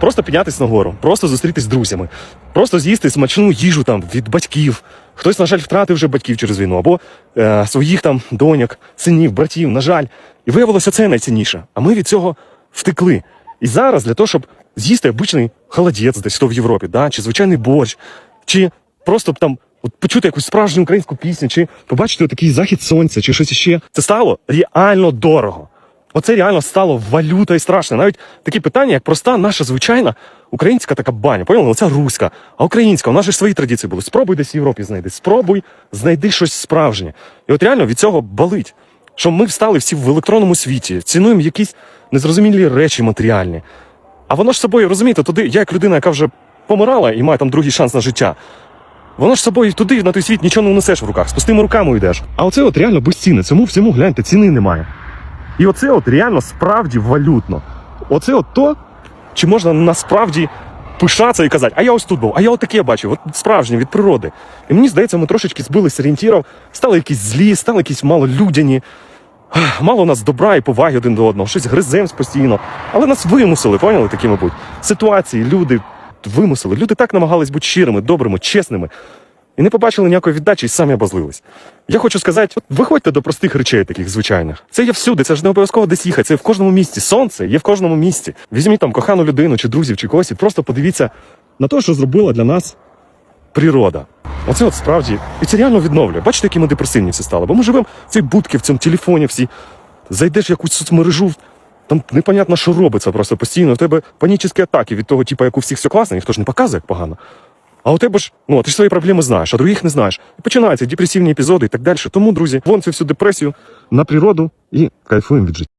Просто піднятися нагору, просто зустрітись з друзями, просто з'їсти смачну їжу там від батьків. Хтось, на жаль, втратив вже батьків через війну, або е, своїх там доньок, синів, братів, на жаль. І виявилося це найцінніше. А ми від цього втекли. І зараз для того, щоб з'їсти обичний холодець десь хто в Європі, да? чи звичайний борщ, чи просто там от почути якусь справжню українську пісню, чи побачити такий захід сонця, чи щось іще. Це стало реально дорого. Оце реально стало валюта і страшне. Навіть такі питання, як проста наша звичайна українська така баня. Поняли? Оця руська, а українська, у нас ж свої традиції були. Спробуй десь в Європі знайди. Спробуй знайди щось справжнє. І от реально від цього болить. Що ми встали всі в електронному світі, цінуємо якісь незрозумілі речі матеріальні. А воно ж собою, розумієте, туди, я як людина, яка вже помирала і має там другий шанс на життя. Воно ж собою туди, на той світ, нічого не унесеш в руках, з пустими руками йдеш. А оце от реально безцінне. Цьому всьому гляньте, ціни немає. І оце от реально справді валютно. Оце от то, чи можна насправді пишатися і казати, а я ось тут був, а я от бачив, от справжнє від природи. І мені здається, ми трошечки збилися з орієнтірів, стали якісь злі, стали якісь малолюдяні. Мало нас добра і поваги один до одного, щось гриземось постійно. Але нас вимусили, поняли такі, мабуть. Ситуації, люди вимусили. Люди так намагались бути щирими, добрими, чесними. І не побачили ніякої віддачі і самі обозлились. Я хочу сказати, от виходьте до простих речей, таких звичайних. Це є всюди, це ж не обов'язково десь їхати, це в кожному місці. Сонце є в кожному місці. Візьміть там кохану людину, чи друзів, чи когось, і просто подивіться на те, що зробила для нас природа. Оце от справді. І це реально відновлює. Бачите, які ми депресивні всі стали. Бо ми живемо в цій будці, в цьому телефоні всі. Зайдеш в якусь соцмережу, там непонятно, що робиться просто постійно. У тебе панічні атаки від того, типу, як у всіх все класно, ніхто ж не показує, як погано. А у тебе ж, ну, ти ж свої проблеми знаєш, а других не знаєш. І починаються депресивні епізоди і так далі. Тому, друзі, вон цю всю депресію на природу і кайфуємо від життя.